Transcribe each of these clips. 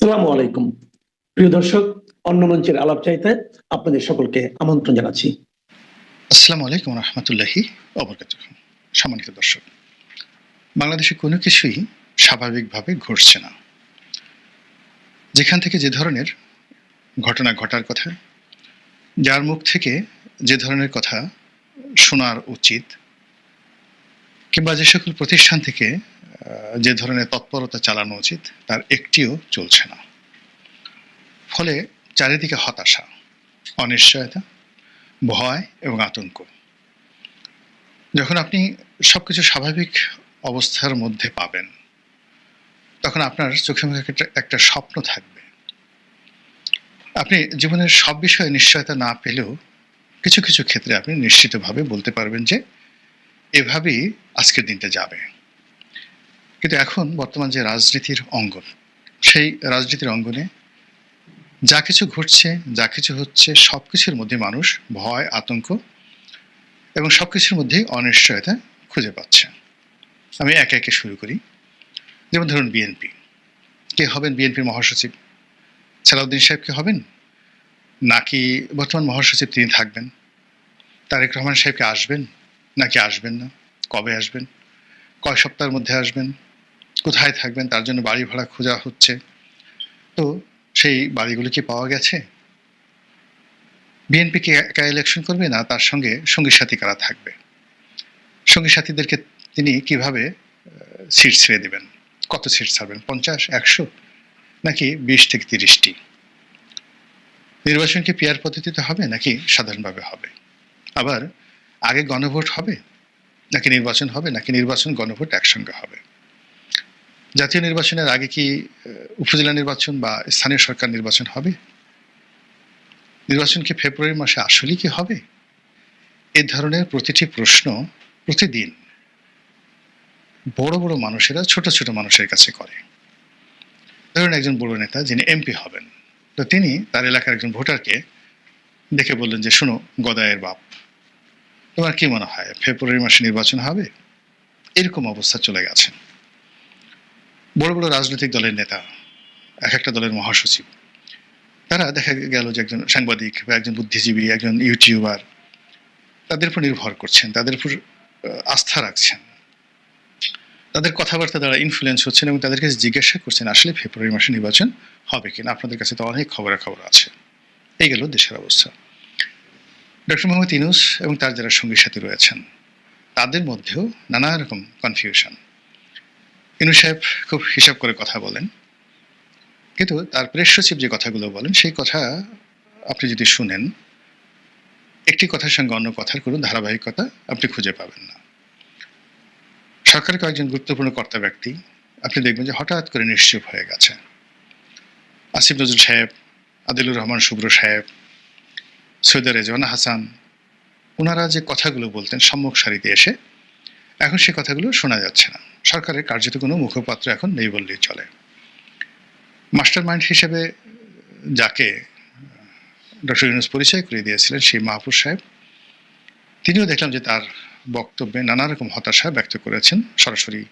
সালামু আলাইকুম। প্রিয় দর্শক, অন্য মঞ্চের আলাপ চাইতে আপনাদের সকলকে আমন্ত্রণ জানাচ্ছি। আসসালামু আলাইকুম রহমতুল্লাহি অবরকাত সম্মানিত দর্শক, বাংলাদেশে কোনো কিছুই স্বাভাবিকভাবে ঘটছে না। যেখান থেকে যে ধরনের ঘটনা ঘটার কথা, যার মুখ থেকে যে ধরনের কথা শোনার উচিত, কিংবা যে সকল প্রতিষ্ঠান থেকে যে ধরনের তৎপরতা চালানো উচিত, তার একটিও চলছে না। ফলে চারিদিকে হতাশা, অনিশ্চয়তা, ভয় এবং আতঙ্ক। যখন আপনি সবকিছু স্বাভাবিক অবস্থার মধ্যে পাবেন, তখন আপনার চোখে মুখে একটা স্বপ্ন থাকবে। আপনি জীবনের সব বিষয়ে নিশ্চয়তা না পেলেও কিছু কিছু ক্ষেত্রে আপনি নিশ্চিতভাবে বলতে পারবেন যে, এভাবেই আজকের দিনটা যাবে। কিন্তু এখন বর্তমান যে রাজনীতির অঙ্গন, সেই রাজনীতির অঙ্গনে যা কিছু ঘটছে, যা কিছু হচ্ছে সব কিছুর মধ্যে মানুষ ভয়, আতঙ্ক এবং সব কিছুর মধ্যেই অনিশ্চয়তা খুঁজে পাচ্ছে। আমি একে একে শুরু করি। যেমন ধরুন বিএনপি। কে হবেন বিএনপির মহাসচিব? সালাউদ্দিন সাহেব কে হবেন? নাকি বর্তমান মহাসচিব তিনি থাকবেন? তারেক রহমান সাহেবকে আসবেন? নাকি আসবেন না? কবে আসবেন? কয় সপ্তাহের মধ্যে আসবেন? কোথায় থাকবেন, তার জন্য বাড়ি ভাড়া খোঁজা হচ্ছে। তো সেই বাড়িগুলো কি পাওয়া গেছে? বিএনপি কি একা ইলেকশন করবে না, তার সঙ্গে সঙ্গী সাথী কারা থাকবে? সঙ্গী সাথীদেরকে তিনি কীভাবে সিট ছেড়ে দেবেন? কত সিট ছাড়বেন, পঞ্চাশ, একশো, নাকি বিশ থেকে তিরিশটি? নির্বাচন কি পিয়ার পদ্ধতিতে হবে, নাকি সাধারণভাবে হবে? আবার আগে গণভোট হবে, নাকি নির্বাচন হবে, নাকি নির্বাচন গণভোট একসঙ্গে হবে? জাতীয় নির্বাচনের আগে কি উপজেলা নির্বাচন বা স্থানীয় সরকার নির্বাচন হবে? নির্বাচন কি ফেব্রুয়ারি মাসে আসলেই কি হবে? এ ধরনের প্রতিটি প্রশ্ন প্রতিদিন বড় বড় মানুষেরা, ছোট ছোট মানুষের কাছে করে। ধরুন একজন বড় নেতা যিনি এমপি হবেন, তো তিনি তার এলাকার একজন ভোটারকে দেখে বললেন যে, শুনো গদায়ের বাপ, তোমার কি মনে হয়, ফেব্রুয়ারি মাসে নির্বাচন হবে? এরকম অবস্থা চলে গেছে। বড় বড় রাজনৈতিক দলের নেতা, এক একটা দলের মহাসচিব, তারা দেখা গেল যে একজন সাংবাদিক বা একজন বুদ্ধিজীবী, একজন ইউটিউবার, তাদের উপর নির্ভর করছেন, তাদের উপর আস্থা রাখছেন। তাদের কথাবার্তা দ্বারা ইনফ্লুয়েন্স হচ্ছেন এবং তাদের কাছে জিজ্ঞাসা করছেন, আসলে ফেব্রুয়ারি মাসে নির্বাচন হবে কিনা? আপনাদের কাছে তো অনেক খবরাখবর আছে। এই গেল দেশের অবস্থা। ডক্টর মোহাম্মদ ইনুস এবং তার যারা সঙ্গী সাথী রয়েছেন, তাদের মধ্যেও নানা রকম কনফিউশন ইনু সাহেব খুব হিসাব করে কথা বলেন। কিন্তু তার প্রেস সচিব যে কথাগুলো বলেন, সেই কথা আপনি যদি শুনেন, একটি কথার সঙ্গে অন্য কথার কোনো ধারাবাহিকতা আপনি খুঁজে পাবেন না। সরকারের কয়েকজন গুরুত্বপূর্ণ কর্তা ব্যক্তি, আপনি দেখবেন যে হঠাৎ করে নিশ্চুপ হয়ে গেছে। আসিফ নজরুল সাহেব, আদিলুর রহমান শুভ্র সাহেব, সৈয়দ রেজওয়ানা হাসান ওনারা যে কথাগুলো বলতেন সম্মুখ সারিতে এসে এখন সে কথাগুলো শোনা যাচ্ছে না। সরকারের কার্যত কোনো মুখপাত্র এখন নেই বললেই চলে। মাস্টার মাইন্ড হিসেবে যাকে ডক্টর ইউনুস পরিচয় করে দিয়েছিলেন সেই মাহফুজ সাহেব, তিনিও দেখলাম যে তার বক্তব্যে নানা রকম হতাশা ব্যক্ত করেছেন সরাসরি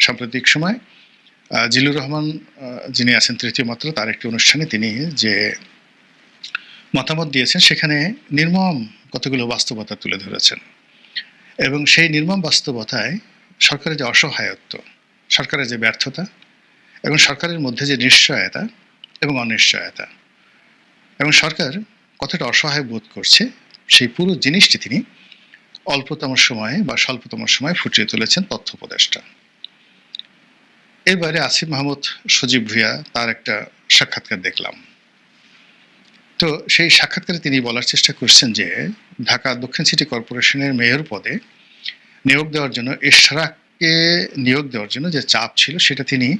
সাম্প্রতিক সময়। জিলুর রহমান যিনি আছেন তৃতীয় মাত্র, তার একটি অনুষ্ঠানে তিনি যে মতামত দিয়েছেন, সেখানে নির্মম কতগুলো বাস্তবতা তুলে ধরেছেন। এবং সেই নির্মম বাস্তবতায় সরকারের যে অসহায়ত্ব, সরকারের যে ব্যর্থতা এবং সরকারের মধ্যে যে নিশ্চয়তা এবং অনিশ্চয়তা এবং সরকার কতটা অসহায় বোধ করছে, সেই পুরো জিনিসটি তিনি অল্পতম সময়ে বা স্বল্পতম সময়ে ফুটিয়ে তুলেছেন তথ্য উপদেষ্টা। এর বাইরে আসিফ মাহমুদ সজীব ভুইয়া তার একটা সাক্ষাৎকার দেখলাম। তো সেই সাক্ষাৎকারে তিনি বলার চেষ্টা করছেন যে ঢাকা দক্ষিণ সিটি কর্পোরেশনের মেয়র পদে নিয়োগ দেওয়ার জন্য ইশরাককে নিয়োগ দেওয়ার জন্য যে চাপ ছিল সেটা তিনি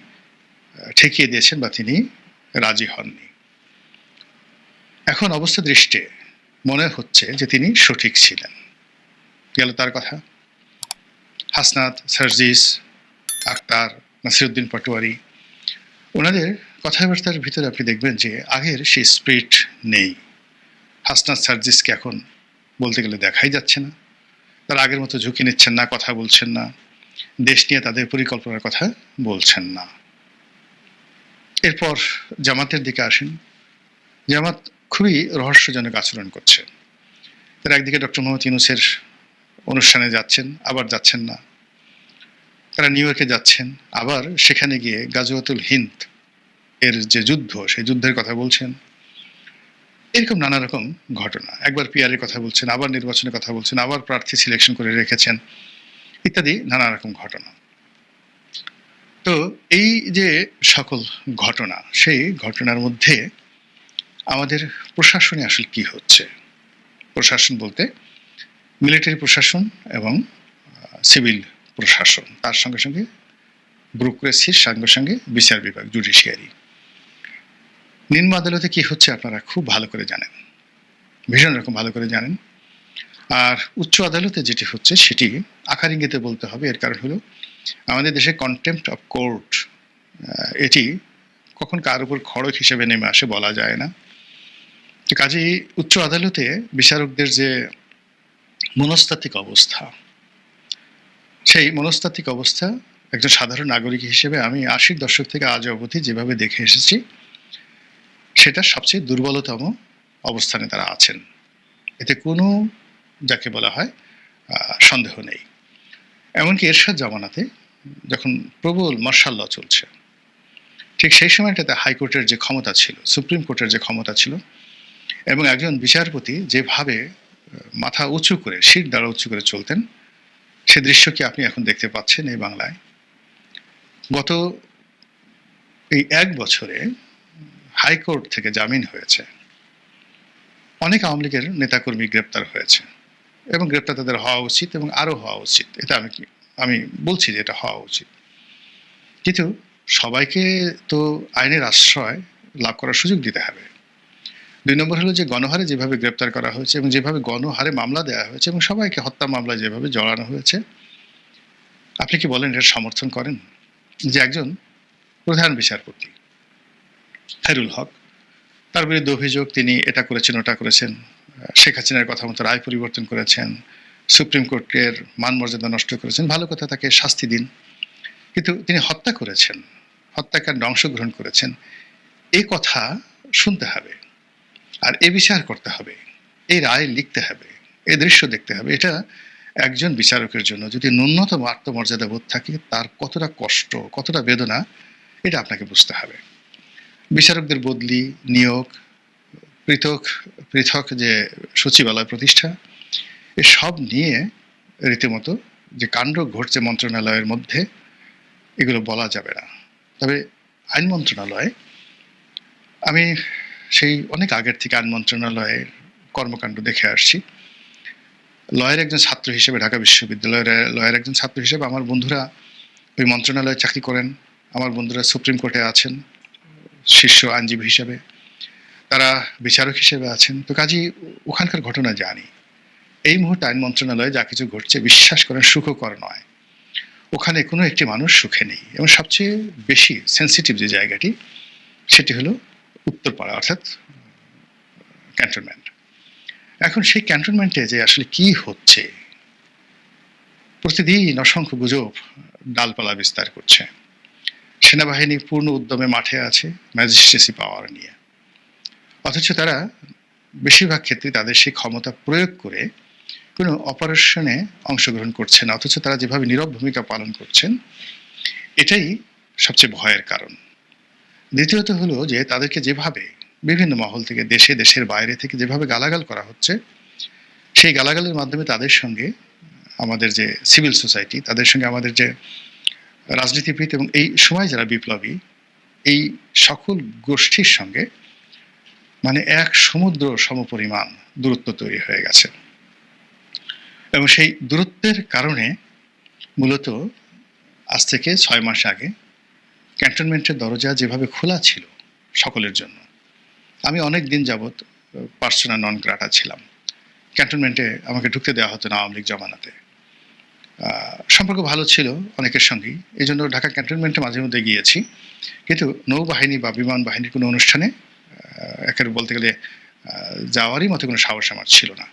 ঠেকিয়ে দিয়েছেন বা তিনি রাজি হননি। এখন অবস্থা দৃষ্টে মনে হচ্ছে যে তিনি সঠিক ছিলেন। গেল তার কথা। হাসনাত, সার্জিস, আক্তার, নাসিরুদ্দিন পাটোয়ারি, ওনাদের কথাবার্তার ভিতরে আপনি দেখবেন যে আগের সেই স্পিরিট নেই। হাসনাত সার্জিসকে এখন বলতে গেলে দেখাই যাচ্ছে না। তারা আগের মতো ঝুঁকি নিচ্ছেন না, কথা বলছেন না। দেশ নিয়ে তাদের পরিকল্পনার কথা বলছেন না। এরপর জামাতের দিকে আসেন। জামাত খুবই রহস্যজনক আচরণ করছে। তারা একদিকে ডক্টর মোহাম্মদ ইউনুসের অনুষ্ঠানে যাচ্ছেন, আবার যাচ্ছেন না। তারা নিউ ইয়র্কে যাচ্ছেন, আবার সেখানে গিয়ে গাজওয়াতুল হিন্দ এর যে যুদ্ধ, সেই যুদ্ধের কথা বলছেন। এরকম নানা রকম ঘটনা। একবার পিআরের কথা বলছেন, আবার নির্বাচনের কথা বলছেন, আবার প্রার্থী সিলেকশন করে রেখেছেন, ইত্যাদি নানা রকম ঘটনা। তো এই যে সকল ঘটনা, সেই ঘটনার মধ্যে আমাদের প্রশাসনে আসলে কি হচ্ছে? প্রশাসন বলতে মিলিটারি প্রশাসন এবং সিভিল প্রশাসন, তার সঙ্গে সঙ্গে ব্রোক্রেসির সঙ্গে সঙ্গে বিচার বিভাগ জুডিশিয়ারি নিম্ন আদালতে কি হচ্ছে আপনারা খুব ভালো করে জানেন। ভীষণ রকম ভালো করে জানেন। আর উচ্চ আদালতে যেটি হচ্ছে সেটি আকার ইঙ্গিতে বলতে হবে, এর কারণ হলো আমাদের দেশে কন্টেম্পট অফ কোর্ট এটি কখন কার উপর খড়ক হিসেবে নেমে আসে বলা যায় না। তো কাজেই উচ্চ আদালতে বিচারকদের যে মনস্তাত্ত্বিক অবস্থা, সেই মনস্তাত্ত্বিক অবস্থা একজন সাধারণ নাগরিক হিসেবে আমি আশির দশক থেকে আজ অবধি যেভাবে দেখে এসেছি সেটা সবচেয়ে দুর্বলতম অবস্থানে তারা আছেন। এতে কোনো যাকে বলা হয় সন্দেহ নেই। এমনকি এরশাদ জামানাতে যখন প্রবল মার্শাল ল চলছে, ঠিক সেই সময়টাতে হাইকোর্টের যে ক্ষমতা ছিল, সুপ্রিম কোর্টের যে ক্ষমতা ছিল, এবং একজন বিচারপতি যেভাবে মাথা উঁচু করে, শির দ্বারা উঁচু করে চলতেন, সে দৃশ্য কি আপনি এখন দেখতে পাচ্ছেন এই বাংলায়? গত এই এক বছরে হাইকোর্ট থেকে জামিন হয়েছে। অনেক আওয়ামী লীগের নেতাকর্মী গ্রেপ্তার হয়েছে এবং গ্রেপ্তার তাদের হওয়া উচিত এবং আরও হওয়া উচিত। এটা আমি আমি বলছি যে এটা হওয়া উচিত। কিন্তু সবাইকে তো আইনের আশ্রয় লাভ করার সুযোগ দিতে হবে। দুই নম্বর হলো যে গণহারে যেভাবে গ্রেপ্তার করা হয়েছে এবং যেভাবে গণহারে মামলা দেওয়া হয়েছে এবং সবাইকে হত্যা মামলায় যেভাবে জড়ানো হয়েছে, আপনি কি বলেন এটা সমর্থন করেন? যে একজন প্রধান বিচারপতি খায়রুল হক। তার বিরুদ্ধে অভিযোগ তিনি এটা করেছেন, ওটা করেছেন। শেখ হাসিনার কথা মতো রায় পরিবর্তন করেছেন, সুপ্রিম কোর্টের মান মর্যাদা নষ্ট করেছেন, ভালো কথা তাকে শাস্তি দিন। কিন্তু তিনি হত্যা করেছেন, হত্যাকাণ্ডে অংশগ্রহণ করেছেন। এই কথা শুনতে হবে, আর এ বিচার করতে হবে, এই রায় লিখতে হবে এই দৃশ্য দেখতে হবে। এটা একজন বিচারকের জন্য, যদি ন্যূনতম আত্মমর্যাদা বোধ থাকে, তার কতটা কষ্ট, কতটা বেদনা, এটা আপনাকে বুঝতে হবে। বিচারকদের বদলি, নিয়োগ, পৃথক পৃথক যে সচিবালয় প্রতিষ্ঠা, এসব নিয়ে রীতিমতো যে কাণ্ড ঘটছে মন্ত্রণালয়ের মধ্যে, এগুলো বলা যাবে না। তবে আইন মন্ত্রণালয়, আমি সেই অনেক আগের থেকে আইন মন্ত্রণালয়ের কর্মকাণ্ড দেখে আসছি। লয়ের একজন ছাত্র হিসেবে, ঢাকা বিশ্ববিদ্যালয়ের লয়ের একজন ছাত্র হিসেবে আমার বন্ধুরা ওই মন্ত্রণালয়ে চাকরি করেন, আমার বন্ধুরা সুপ্রিম কোর্টে আছেন। শীর্ষ আইনজীবী হিসেবে, তারা বিচারক হিসেবে আছেন। তো কাজী, ওখানকার ঘটনা জানি। এই মুহূর্তে আইন মন্ত্রণালয়ে যা কিছু ঘটছে, বিশ্বাস করেন সুখকর নয়। ওখানে কোনো একটি মানুষ সুখে নেই। এবং সবচেয়ে বেশি সেন্সিটিভ যে জায়গাটি, সেটি হলো উত্তরপাড়া, অর্থাৎ ক্যান্টনমেন্ট এখন সেই ক্যান্টনমেন্টে যে আসলে কি হচ্ছে, প্রতিদিন অসংখ্য গুজব, ডালপালা বিস্তার করছে। সেনাবাহিনী পূর্ণ উদ্যমে মাঠে আছে ম্যাজিস্ট্রেসি পাওয়ার নিয়ে। অথচ তারা বেশিরভাগ ক্ষেত্রে তাদের সেই ক্ষমতা প্রয়োগ করে কোনো অপারেশনে অংশগ্রহণ করছে না, অথচ তারা যেভাবে নীরব ভূমিকা পালন করছেন, এটাই সবচেয়ে ভয়ের কারণ। দ্বিতীয়ত হলো যে তাদেরকে যেভাবে বিভিন্ন মহল থেকে দেশে, দেশের বাইরে থেকে যেভাবে গালাগাল করা হচ্ছে, সেই গালাগালের মাধ্যমে তাদের সঙ্গে আমাদের যে সিভিল সোসাইটি তাদের সঙ্গে আমাদের যে রাজনীতিবিদ এবং এই সময় যারা বিপ্লবী, এই সকল গোষ্ঠীর সঙ্গে মানে এক সমুদ্র সমপরিমাণ দূরত্ব তৈরি হয়ে গেছে। এবং সেই দূরত্বের কারণে মূলত আজ থেকে ছয় মাস আগে ক্যান্টনমেন্টের দরজা যেভাবে খোলা ছিল সকলের জন্য, আমি অনেক দিন যাবৎ পার্সোনা নন গ্রাটা ছিলাম। ক্যান্টনমেন্টে আমাকে ঢুকতে দেওয়া হতো না আওয়ামী লীগ জমানাতে। সম্পর্ক ভালো ছিল অনেকের সঙ্গেই। এই জন্য ঢাকা ক্যান্টনমেন্টে মাঝে মধ্যে গিয়েছি। কিন্তু নৌবাহিনী বা বিমান বাহিনীর কোনো অনুষ্ঠানে আহ, একেবারে বলতে গেলে যাওয়ারই মতো কোনো সাহস আমার ছিল না।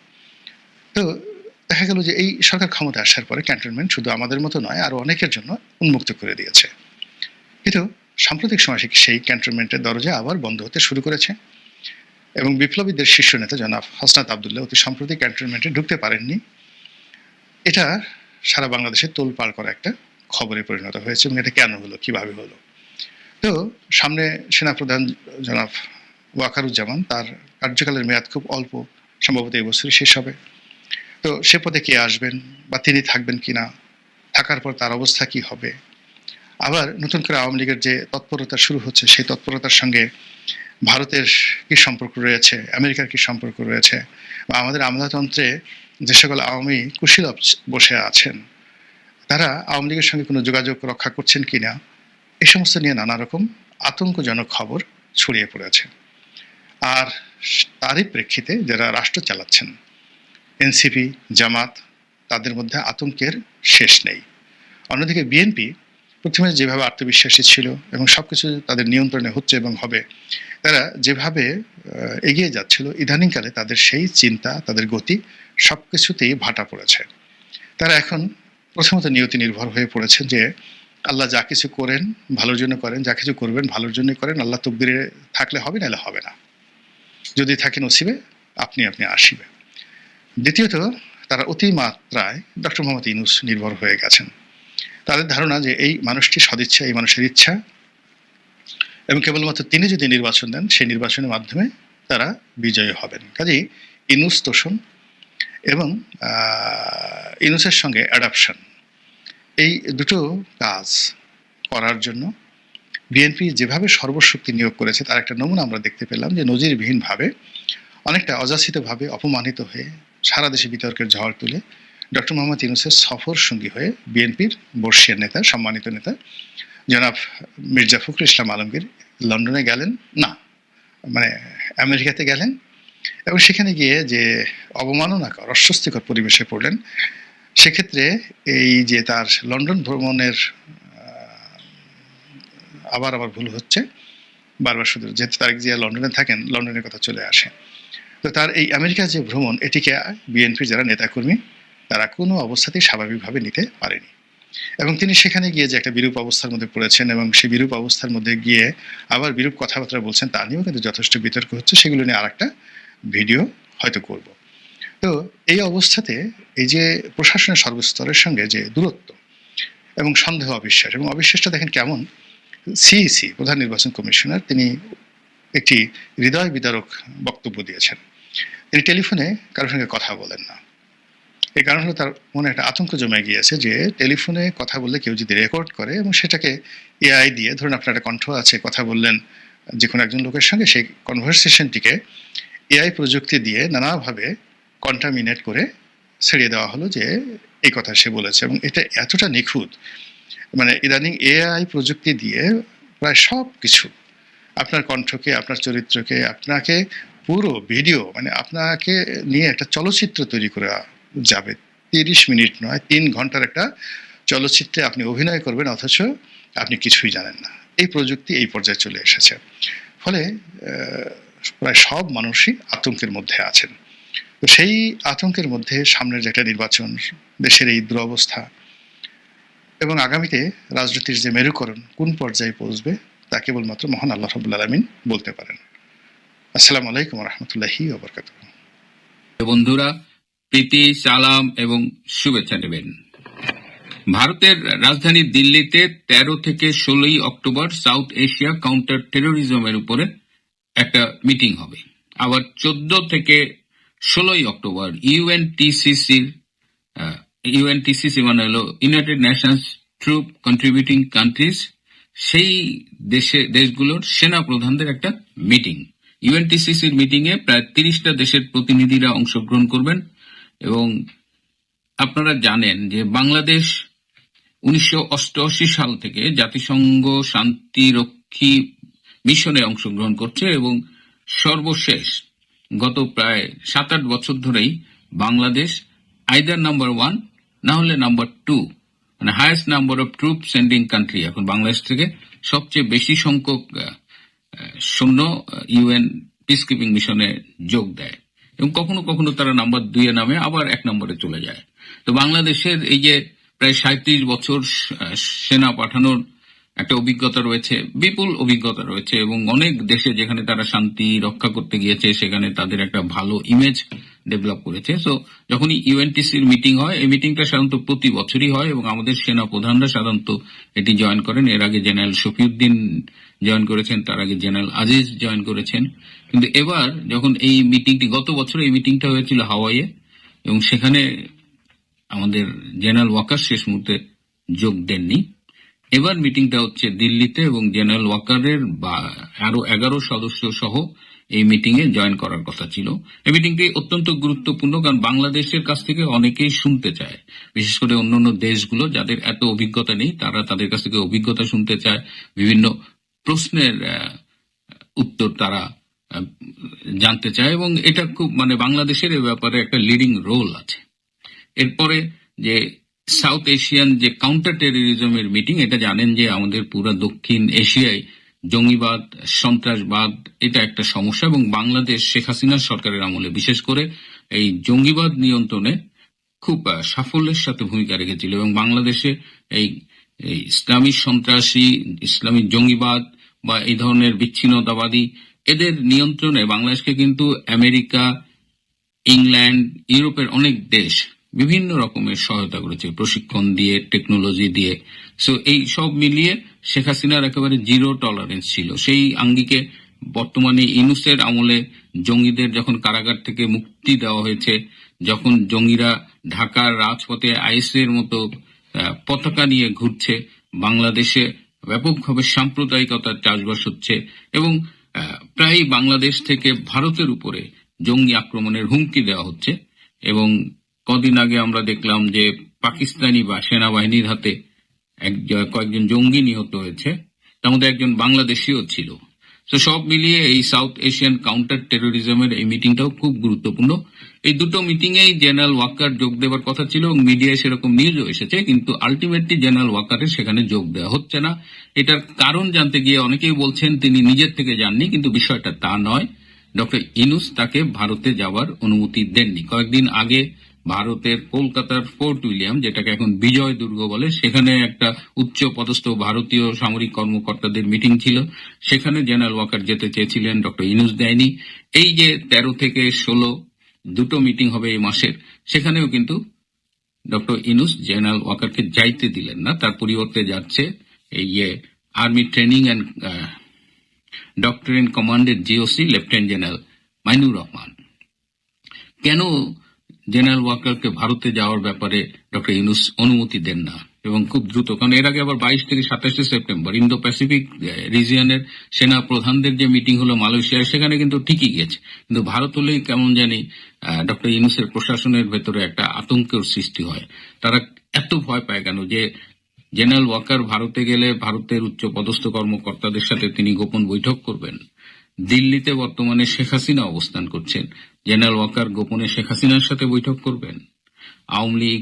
তো দেখা গেল যে এই সরকার ক্ষমতা আসার পরে ক্যান্টনমেন্ট শুধু আমাদের মতো নয় আরও অনেকের জন্য উন্মুক্ত করে দিয়েছে। কিন্তু সাম্প্রতিক সময় সেই ক্যান্টনমেন্টের দরজা আবার বন্ধ হতে শুরু করেছে। এবং বিপ্লবীদের শীর্ষ নেতা জনাব হাসনাত আবদুল্লাহ অতি সম্প্রতি ক্যান্টনমেন্টে ঢুকতে পারেননি। এটা সারা বাংলাদেশে তোলপাড় করা একটা খবরে পরিণত হয়েছে এবং এটা কেন হলো, কীভাবে হলো? তো সামনে সেনাপ্রধান জনাব ওয়াকারুজ্জামান, তার কার্যকালের মেয়াদ খুব অল্প, সম্ভবত এই বছরই শেষ হবে। তো সে পদে কে আসবেন বা তিনি থাকবেন কি না থাকার পর তার অবস্থা কি হবে? আবার নতুন করে আওয়ামী লীগের যে তৎপরতা শুরু হচ্ছে, সেই তৎপরতার সঙ্গে ভারতের কি সম্পর্ক রয়েছে, আমেরিকার কি সম্পর্ক রয়েছে, বা আমাদের আমলাতন্ত্রে যে সকল আওয়ামী কুশীলব বসে আছেন, তারা আওয়ামী লীগের সঙ্গে কোনো যোগাযোগ রক্ষা করছেন কিনা এ সমস্ত নিয়ে নানা রকম আতঙ্কজনক খবর ছড়িয়ে পড়েছে। আর তারই প্রেক্ষিতে যারা রাষ্ট্র চালাচ্ছেন, এনসিপি, জামাত, তাদের মধ্যে আতঙ্কের শেষ নেই। অন্যদিকে বিএনপি প্রথমে যেভাবে আত্মবিশ্বাসী ছিল এবং সব কিছু তাদের নিয়ন্ত্রণে হচ্ছে এবং হবে, তারা যেভাবে এগিয়ে যাচ্ছিল, ইদানিংকালে তাদের সেই চিন্তা, তাদের গতি সবকিছুতেই ভাটা পড়েছে। তারা এখন প্রথমত নিয়তি নির্ভর হয়ে পড়েছে যে আল্লাহ যা কিছু করেন ভালোর জন্য করেন, যা কিছু করবেন ভালোর জন্য করেন, আল্লাহ তকদিরে থাকলে হবে নাহলে হবে না। যদি থাকেন নসিবে, আপনি আপনি আসিবে। দ্বিতীয়ত, তারা অতিমাত্রায় ডক্টর মোহাম্মদ ইনুস নির্ভর হয়ে গেছেন। তাদের ধারণা যে এই মানুষটি সদিচ্ছা, এই মানুষের ইচ্ছা, এবং কেবলমাত্র তিনি যদি নির্বাচন দেন, সেই নির্বাচনের মাধ্যমে তারা বিজয়ী হবেন। কাজেই ইনুস তোষণ এবং ইনুসের সঙ্গে অ্যাডাপশন এই দুটো কাজ করার জন্য বিএনপি যেভাবে সর্বশক্তি নিয়োগ করেছে, তার একটা নমুনা আমরা দেখতে পেলাম যে নজিরবিহীনভাবে অনেকটা অযাচিতভাবে অপমানিত হয়ে সারা দেশে বিতর্কের ঝড় তুলে ডক্টর মোহাম্মদ ইউনুসের সফর সঙ্গী হয়ে বিএনপির বর্ষীয় নেতা, সম্মানিত নেতা জনাব মির্জা ফখরুল ইসলাম আলমগীর লন্ডনে গেলেন। না মানে আমেরিকাতে গেলেন। এবং সেখানে গিয়ে যে অবমাননাকর অস্বস্তিকর পরিবেশে পড়লেন, সেক্ষেত্রে এই যে তার লন্ডন ভ্রমণের আবার আবার ভুল হচ্ছে। বারবার শুধু যেহেতু তারেক জিয়া লন্ডনে থাকেন, লন্ডনের কথা চলে আসে। তো তার এই আমেরিকা যে ভ্রমণ, এটিকে বিএনপির যারা নেতাকর্মী, তারা কোনো অবস্থাতেই স্বাভাবিকভাবে নিতে পারেনি। এবং তিনি সেখানে গিয়ে যে একটা বিরূপ অবস্থার মধ্যে পড়েছেন এবং সেই বিরূপ অবস্থার মধ্যে গিয়ে আবার বিরূপ কথাবার্তা বলছেন, তা নিয়েও কিন্তু যথেষ্ট বিতর্ক হচ্ছে। সেগুলো নিয়ে আরেকটা ভিডিও হয়তো করব। তো এই অবস্থাতে এই যে প্রশাসনের সর্বস্তরের সঙ্গে যে দূরত্ব এবং সন্দেহ, অবিশ্বাস এবং অবিশ্বাসটা দেখেন কেমন? সিইসি, প্রধান নির্বাচন কমিশনার, তিনি একটি হৃদয় বিদারক বক্তব্য দিয়েছেন। তিনি টেলিফোনে কারোর সঙ্গে কথা বলেন না। এই কারণ হলো তার মনে একটা আতঙ্ক জমে গিয়েছে যে টেলিফোনে কথা বললে কেউ যদি রেকর্ড করে এবং সেটাকে এআই দিয়ে, ধরুন আপনার একটা কণ্ঠ আছে, কথা বললেন যে কোনো একজন লোকের সঙ্গে, সেই কনভারসেশনটিকে এআই প্রযুক্তি দিয়ে নানাভাবে কন্টামিনেট করে ছেড়িয়ে দেওয়া হলো যে এই কথা সে বলেছে এবং এটা এতটা নিখুঁত। মানে ইদানিং এআই প্রযুক্তি দিয়ে প্রায় সব কিছু আপনার কণ্ঠকে, আপনার চরিত্রকে, আপনাকে পুরো ভিডিও মানে আপনাকে নিয়ে একটা চলচ্চিত্র তৈরি করা যাবে। তিরিশ মিনিট নয়, তিন ঘণ্টার একটা চলচ্চিত্রে আপনি অভিনয় করবেন, অথচ আপনি কিছুই জানেন না। এই প্রযুক্তি এই পর্যায়ে চলে এসেছে। ফলে প্রায় সব মানুষই আতঙ্কের মধ্যে আছেন। তো সেই আতঙ্কের মধ্যে সামনের যে একটা নির্বাচন, দেশের এই দুরবস্থা এবং আগামীতে রাজনীতির যে মেরুকরণ কোন পর্যায়ে পৌঁছবে, তা কেবলমাত্র মহান আল্লাহ রবুল আলমিন বলতে পারেন। আসসালামু আলাইকুম রহমতুল্লাহি ওবরকাত বন্ধুরা, প্রীতি, সালাম এবং শুভেচ্ছা নেবেন। ভারতের রাজধানী দিল্লিতে তেরো থেকে ষোলোই অক্টোবর সাউথ এশিয়া কাউন্টার টেরোরিজমের উপরে একটা মিটিং হবে। আবার চোদ্দ থেকে ষোলোই অক্টোবর ইউএনটিসিসির ইউএনটিসিসি মানে হলো united nations troop contributing countries সেই দেশে, দেশগুলোর সেনা প্রধানদের একটা মিটিং। ইউএনটিসিসির মিটিং এ প্রায় তিরিশটা দেশের প্রতিনিধিরা অংশগ্রহণ করবেন এবং আপনারা জানেন যে বাংলাদেশ উনিশশো অষ্টআশি সাল থেকে জাতিসংঘ শান্তিরক্ষী মিশনে অংশগ্রহণ করছে এবং সর্বশেষ গত প্রায় সাত আট বছর ধরেই বাংলাদেশ আইদার নাম্বার ওয়ান না হলে নাম্বার টু মানে highest number of troop sending country এখন বাংলাদেশ থেকে সবচেয়ে বেশি সংখ্যক সৈন্য ইউএন পিস কিপিং মিশনে যোগ দেয়। এবং কখনো কখনো তারা নাম্বার দুইয়ে নামে আবার এক নম্বরে চলে যায়। তো বাংলাদেশের এই যে প্রায় সাঁত্রিশ বছর সেনা পাঠানোর একটা অভিজ্ঞতা রয়েছে, বিপুল অভিজ্ঞতা রয়েছে, এবং অনেক দেশে যেখানে তারা শান্তি রক্ষা করতে গিয়েছে, সেখানে তাদের একটা ভালো ইমেজ ডেভেলপ করেছে। সো যখনই ইউএনটিসির মিটিং হয়, এই মিটিংটা সাধারণত প্রতি বছরই হয়, এবং আমাদের সেনা প্রধানরা সাধারণত এটি জয়েন করেন। এর আগে জেনারেল শফিউদ্দিন জয়েন করেছেন, তার আগে জেনারেল আজিজ জয়েন করেছেন। কিন্তু এবার যখন এই মিটিংটি গত বছর এই মিটিংটা হয়েছিল হাওয়াইয়ে, এবং সেখানে আমাদের জেনারেল ওয়াকার শেষ মুহূর্তে যোগ দেননি। এবার মিটিংটা হচ্ছে দিল্লিতে এবং জেনারেল ওয়াকারের বা আরও এগারো সদস্য সহ এই মিটিং এ জয়েন করার কথা ছিল। এই মিটিংটি অত্যন্ত গুরুত্বপূর্ণ কারণ বাংলাদেশের কাছ থেকে অনেকেই শুনতে চায়। বিশেষ করে অন্যান্য দেশগুলো যাদের এত অভিজ্ঞতা নেই, তারা তাদের কাছ থেকে অভিজ্ঞতা শুনতে চায়। বিভিন্ন প্রশ্নের উত্তর তারা জানতে চায় এবং এটা খুব মানে বাংলাদেশের এ ব্যাপারে একটা লিডিং রোল আছে। এরপরে যে সাউথ এশিয়ান যে কাউন্টার টেরোরিজমের মিটিং এটা জানেন যে আমাদের পুরো দক্ষিণ এশিয়ায় জঙ্গিবাদ, সন্ত্রাসবাদ, এটা একটা সমস্যা এবং বাংলাদেশ শেখ হাসিনা সরকারের আমলে। বিশেষ করে এই জঙ্গিবাদ নিয়ন্ত্রণে খুব সাফল্যের সাথে ভূমিকা রেখেছিল এবং বাংলাদেশে এই ইসলামী সন্ত্রাসী, ইসলামী জঙ্গিবাদ বা এই ধরনের বিচ্ছিন্নতাবাদী, এদের নিয়ন্ত্রণে বাংলাদেশকে কিন্তু আমেরিকা, ইংল্যান্ড, ইউরোপের অনেক দেশ বিভিন্ন রকমের সহায়তা করেছে, প্রশিক্ষণ দিয়ে টেকনোলজি দিয়ে। সো এই সব মিলিয়ে শেখ হাসিনার একেবারে জিরো টলারেন্স ছিল। সেই আঙ্গিকে বর্তমানে ইনুসের আমলে জঙ্গিদের যখন কারাগার থেকে মুক্তি দেওয়া হয়েছে, যখন জঙ্গিরা ঢাকার রাজপথে আইএসের মতো পতাকা নিয়ে ঘুরছে, বাংলাদেশে ব্যাপকভাবে সাম্প্রদায়িকতার চাষবাস হচ্ছে এবং প্রায় বাংলাদেশ থেকে ভারতের উপরে জঙ্গি আক্রমণের হুমকি দেওয়া হচ্ছে এবং কদিন আগে আমরা দেখলাম যে পাকিস্তানি বা সেনাবাহিনীর হাতে এক- কয়েকজন জঙ্গি নিহত হয়েছে। তার মধ্যে একজন বাংলাদেশিও ছিল। তো সব মিলিয়ে এই সাউথ এশিয়ান কাউন্টার টেরোরিজমের এই মিটিংটাও খুব গুরুত্বপূর্ণ। এই দুটো মিটিং এই জেনারেল ওয়াকার যোগ দেওয়ার কথা ছিল এবং মিডিয়ায় সেরকম নিউজও এসেছে, কিন্তু আলটিমেটলি জেনারেল ওয়াকারের সেখানে যোগ দেওয়া হচ্ছে না। এটার কারণ জানতে গিয়ে অনেকেই বলছেন তিনি নিজের থেকে যাননি, কিন্তু বিষয়টা তা নয়। ডক্টর ইনুস তাকে ভারতে যাওয়ার অনুমতি দেননি। কয়েকদিন আগে ভারতের কলকাতার ফোর্ট উইলিয়াম, যেটাকে এখন বিজয় দুর্গ বলে, সেখানে একটা উচ্চ পদস্থ ভারতীয় সামরিক কর্মকর্তাদের মিটিং ছিল। সেখানে জেনারেল ওয়াকার যেতে চেয়েছিলেন, ডক্টর ইনুস দেয়নি। এই যে তেরো থেকে ষোলো, দুটো মিটিং হবে এই মাসের, সেখানেও কিন্তু ডক্টর ইনুস জেনারেল ওয়াকারকে যাইতে দিলেন না। তার পরিবর্তে যাচ্ছে এই army training and doctrine কমান্ডের GOC, lieutenant general Mainur Rahman. কেন জেনারেল ওয়াকারকে ভারতে যাওয়ার ব্যাপারে ডক্টর ইউনুস অনুমতি দেন না এবং খুব দ্রুত, কারণ এর আগে আবার বাইশ থেকে সাতাশে সেপ্টেম্বর ইন্দো প্যাসিফিক রিজিয়নের সেনা প্রধানদের যে মিটিং হলো মালয়েশিয়ায়, সেখানে কিন্তু ঠিকই গেছে কিন্তু ভারত হলেই কেমন জানি ডক্টর ইউনুসের প্রশাসনের ভেতরে একটা আতঙ্কের সৃষ্টি হয়। তারা এত ভয় পায় কেন যে জেনারেল ওয়াকার ভারতে গেলে ভারতের উচ্চ পদস্থ কর্মকর্তাদের সাথে তিনি গোপন বৈঠক করবেন? দিল্লিতে বর্তমানে শেখ হাসিনা অবস্থান করছেন। জেনারেল ওয়াকার গোপনে শেখ হাসিনার সাথে বৈঠক করবেন। আওয়ামী লীগ,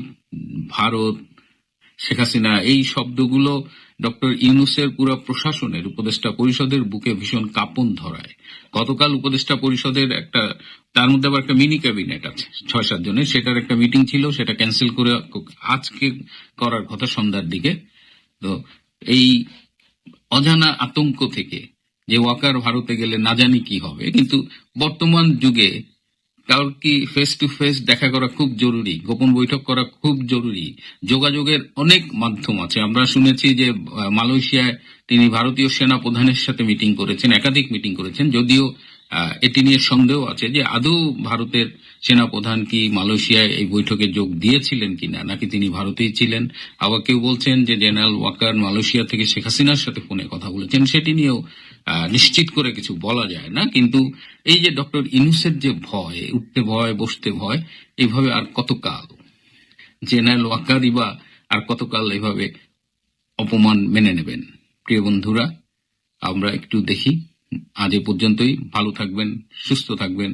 ভারত, শেখ হাসিনা, এই শব্দগুলো ডক্টর ইউনুসের পুরা প্রশাসনের উপদেষ্টা পরিষদের বুকে ভীষণ কাঁপন ধরায়। গতকাল উপদেষ্টা পরিষদের একটা, তার মধ্যে আবার একটা মিনি ক্যাবিনেট আছে ছয় সাত জনের। সেটার একটা মিটিং ছিল, সেটা ক্যান্সেল করে আজকে করার কথা সন্ধ্যার দিকে। তো এই অজানা আতঙ্ক থেকে যে ওয়াকার ভারতে গেলে না জানি কি হবে, কিন্তু বর্তমান যুগে কারোর কি ফেস টু ফেস দেখা করা খুব জরুরি, গোপন বৈঠক করা খুব জরুরি। যোগাযোগের অনেক মাধ্যম আছে। আমরা শুনেছি যে মালয়েশিয়ায় তিনি ভারতীয় সেনা প্রধানের সাথে মিটিং করেছেন, একাধিক মিটিং করেছেন। যদিও এটি নিয়ে সন্দেহ আছে যে, আদৌ ভারতের সেনা প্রধান কি মালয়েশিয়ায় এই বৈঠকে যোগ দিয়েছিলেন কিনা নাকি তিনি ভারতেই ছিলেন? আবার কেউ বলছেন যে, জেনারেল ওয়াকার মালয়েশিয়া থেকে শেখ হাসিনার সাথে ফোনে কথা বলেছেন। সেটি নিয়েও নিশ্চিত করে কিছু বলা যায় না, কিন্তু এই যে ডক্টর ইনুসের যে ভয়, উঠতে ভয়, বসতে ভয়, এইভাবে আর কতকাল? জেনারেল ওয়াকারিবা আর কতকাল এইভাবে অপমান মেনে নেবেন? প্রিয় বন্ধুরা, আমরা একটু দেখি। আজ এ পর্যন্তই। ভালো থাকবেন, সুস্থ থাকবেন।